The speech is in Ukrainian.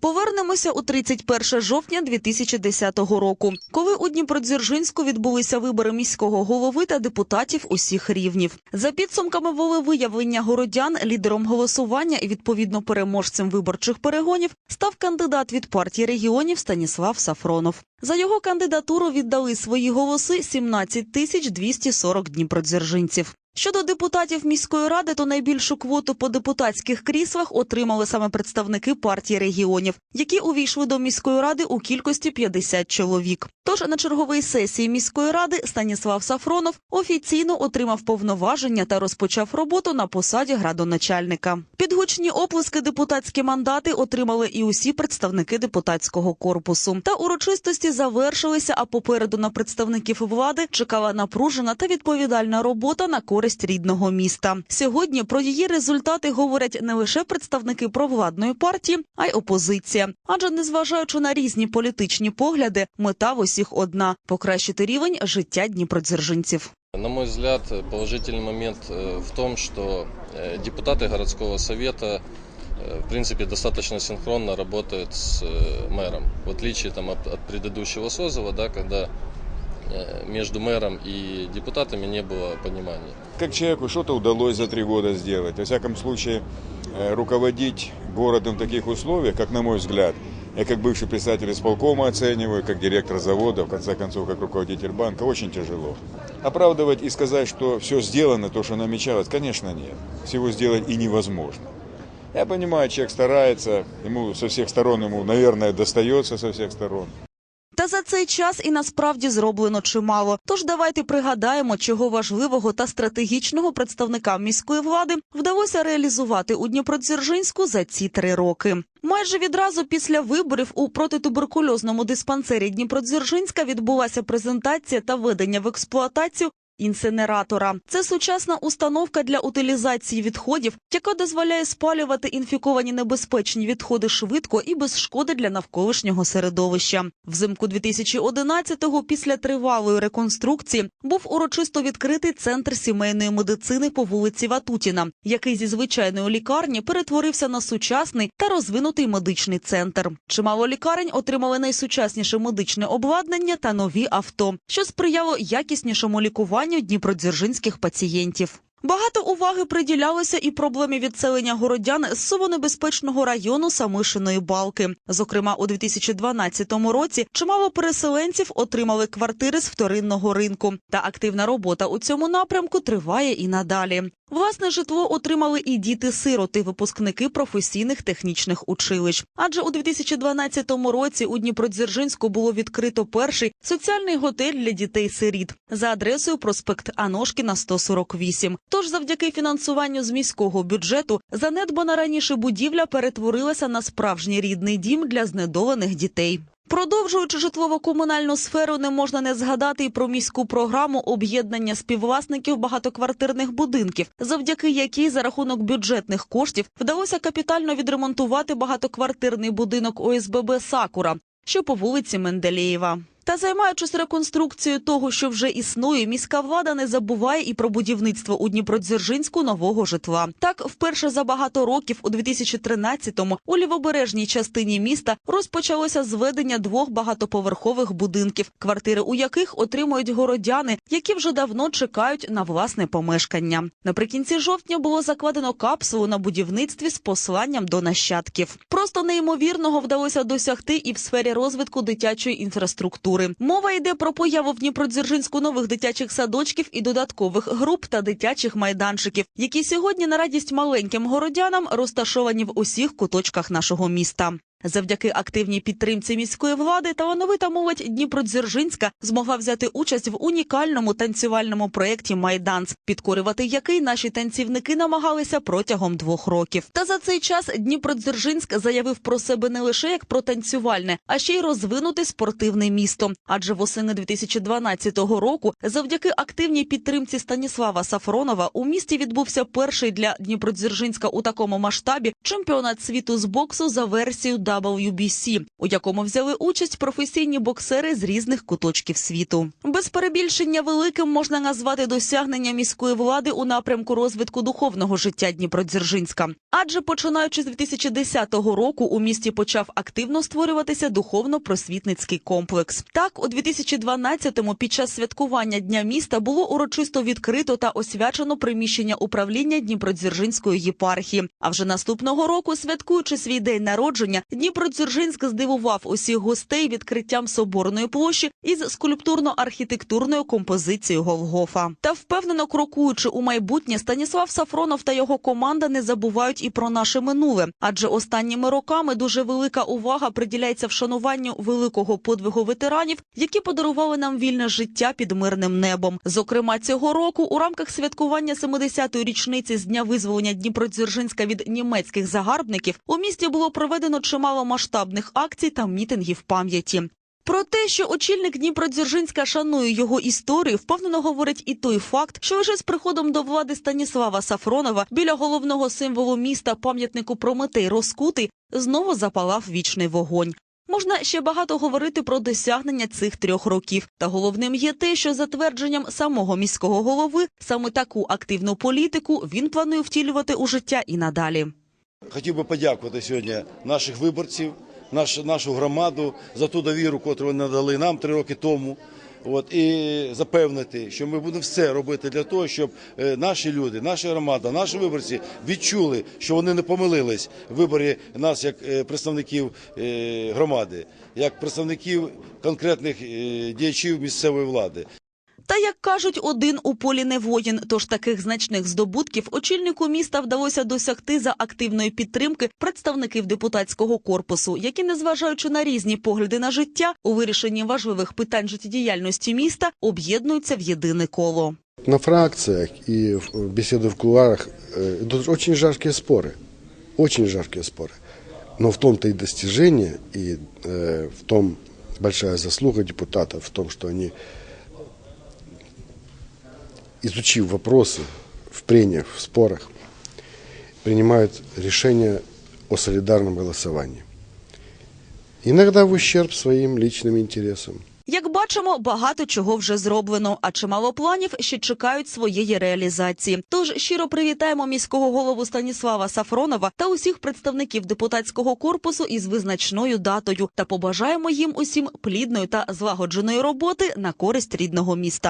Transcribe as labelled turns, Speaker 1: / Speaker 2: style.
Speaker 1: Повернемося у 31 жовтня 2010 року, коли у Дніпродзержинську відбулися вибори міського голови та депутатів усіх рівнів. За підсумками волевиявлення городян, лідером голосування і відповідно переможцем виборчих перегонів став кандидат від партії регіонів Станіслав Сафронов. За його кандидатуру віддали свої голоси 17 тисяч 240 дніпродзержинців. Щодо депутатів міської ради, то найбільшу квоту по депутатських кріслах отримали саме представники партії регіонів, які увійшли до міської ради у кількості 50 чоловік. Тож на черговій сесії міської ради Станіслав Сафронов офіційно отримав повноваження та розпочав роботу на посаді градоначальника. Під гучні оплески депутатські мандати отримали і усі представники депутатського корпусу. Та урочистості завершилися. А попереду на представників влади чекала напружена та відповідальна робота на користь рідного міста. Сьогодні про її результати говорять не лише представники провладної партії, а й опозиція. Адже незважаючи на різні політичні погляди, мета в усіх одна покращити рівень життя дніпродзержинців.
Speaker 2: На мой взгляд, положительный момент э, в том, что э, депутаты городского совета э, в принципе достаточно синхронно работают с э, мэром. В отличие там, от, от предыдущего созыва, да, когда э, между мэром и депутатами не было понимания.
Speaker 3: Как человеку что-то удалось за три года сделать. Во всяком случае, э, руководить городом в таких условиях, как на мой взгляд, я как бывший председатель исполкома оцениваю, как директор завода, в конце концов, как руководитель банка, очень тяжело. Оправдывать и сказать, что все сделано, то, что намечалось, конечно, нет. Всего сделать и невозможно. Я понимаю, человек старается, ему со всех сторон, ему, наверное, достается со всех сторон.
Speaker 1: Та за цей час і насправді зроблено чимало. Тож давайте пригадаємо, чого важливого та стратегічного представникам міської влади вдалося реалізувати у Дніпродзержинську за ці три роки. Майже відразу після виборів у протитуберкульозному диспансері Дніпродзержинська відбулася презентація та введення в експлуатацію. Інсинератора це сучасна установка для утилізації відходів, яка дозволяє спалювати інфіковані небезпечні відходи швидко і без шкоди для навколишнього середовища. Взимку 2011-го, після тривалої реконструкції, був урочисто відкритий центр сімейної медицини по вулиці Ватутіна, який зі звичайної лікарні перетворився на сучасний та розвинутий медичний центр. Чимало лікарень отримали найсучасніше медичне обладнання та нові авто, що сприяло якіснішому лікуванню дніпродзержинських пацієнтів. Багато уваги приділялося і проблемі відселення городян з совонебезпечного району Самишиної балки. Зокрема, у 2012 році чимало переселенців отримали квартири з вторинного ринку. Та активна робота у цьому напрямку триває і надалі. Власне житло отримали і діти-сироти, випускники професійних технічних училищ. Адже у 2012 році у Дніпродзержинську було відкрито перший соціальний готель для дітей-сиріт за адресою проспект Аношкіна 148. Тож, завдяки фінансуванню з міського бюджету, занедбана раніше будівля перетворилася на справжній рідний дім для знедолених дітей. Продовжуючи житлово-комунальну сферу, не можна не згадати і про міську програму об'єднання співвласників багатоквартирних будинків, завдяки якій за рахунок бюджетних коштів вдалося капітально відремонтувати багатоквартирний будинок ОСББ Сакура, що по вулиці Менделєєва. Та займаючись реконструкцією того, що вже існує, міська влада не забуває і про будівництво у Дніпродзержинську нового житла. Так, вперше за багато років, у 2013-му, у лівобережній частині міста розпочалося зведення двох багатоповерхових будинків, квартири у яких отримують городяни, які вже давно чекають на власне помешкання. Наприкінці жовтня було закладено капсулу на будівництві з посланням до нащадків. Просто неймовірного вдалося досягти і в сфері розвитку дитячої інфраструктури. Мова йде про появу в Дніпродзержинську нових дитячих садочків і додаткових груп та дитячих майданчиків, які сьогодні на радість маленьким городянам розташовані в усіх куточках нашого міста. Завдяки активній підтримці міської влади талановита молодь Дніпродзержинська змогла взяти участь в унікальному танцювальному проєкті Майданс, підкорювати який наші танцівники намагалися протягом двох років. Та за цей час Дніпродзержинськ заявив про себе не лише як про танцювальне, а ще й розвинуте спортивне місто. Адже восени 2012 року, завдяки активній підтримці Станіслава Сафронова, у місті відбувся перший для Дніпродзержинська у такому масштабі чемпіонат світу з боксу за версією WBC, у якому взяли участь професійні боксери з різних куточків світу. Без перебільшення великим можна назвати досягнення міської влади у напрямку розвитку духовного життя Дніпродзержинська. Адже починаючи з 2010 року у місті почав активно створюватися духовно-просвітницький комплекс. Так, у 2012-му під час святкування Дня міста було урочисто відкрито та освячено приміщення управління Дніпродзержинської єпархії. А вже наступного року, святкуючи свій день народження, Дніпродзержинськ здивував усіх гостей відкриттям соборної площі із скульптурно-архітектурною композицією Голгофа. Та впевнено крокуючи у майбутнє, Станіслав Сафронов та його команда не забувають і про наше минуле, адже останніми роками дуже велика увага приділяється вшануванню великого подвигу ветеранів, які подарували нам вільне життя під мирним небом. Зокрема, цього року у рамках святкування 70-ї річниці з дня визволення Дніпродзержинська від німецьких загарбників у місті було проведено чимало масштабних акцій та мітингів пам'яті. Про те, що очільник Дніпродзержинська шанує його історію, впевнено говорить і той факт, що лише з приходом до влади Станіслава Сафронова біля головного символу міста пам'ятнику Прометей Розкутий знову запалав вічний вогонь. Можна ще багато говорити про досягнення цих трьох років. Та головним є те, що за твердженням самого міського голови саме таку активну політику він планує втілювати у життя і надалі.
Speaker 4: Хотів би подякувати сьогодні наших виборців, наш, нашу громаду за ту довіру, яку вони надали нам три роки тому. От і запевнити, що ми будемо все робити для того, щоб е, наші люди, наша громада, наші виборці відчули, що вони не помилились в виборі нас як е, представників е, громади, як представників конкретних діячів місцевої влади.
Speaker 1: Та як кажуть, один у полі не воїн. Тож таких значних здобутків очільнику міста вдалося досягти за активної підтримки представників депутатського корпусу, які, незважаючи на різні погляди на життя, у вирішенні важливих питань життєдіяльності міста об'єднуються в єдине коло.
Speaker 5: На фракциях и в беседы в кулуарах э, идут очень жаркие споры. Очень жаркие споры. Но в том-то и достижение, и э, в том большая заслуга депутатов, в том, что они, изучив вопросы в прениях, в спорах, принимают решение о солидарном голосовании. Иногда в ущерб своим личным интересам.
Speaker 1: Як бачимо, багато чого вже зроблено, а чимало планів ще чекають своєї реалізації. Тож щиро привітаємо міського голову Станіслава Сафронова та усіх представників депутатського корпусу із визначною датою та побажаємо їм усім плідної та злагодженої роботи на користь рідного міста.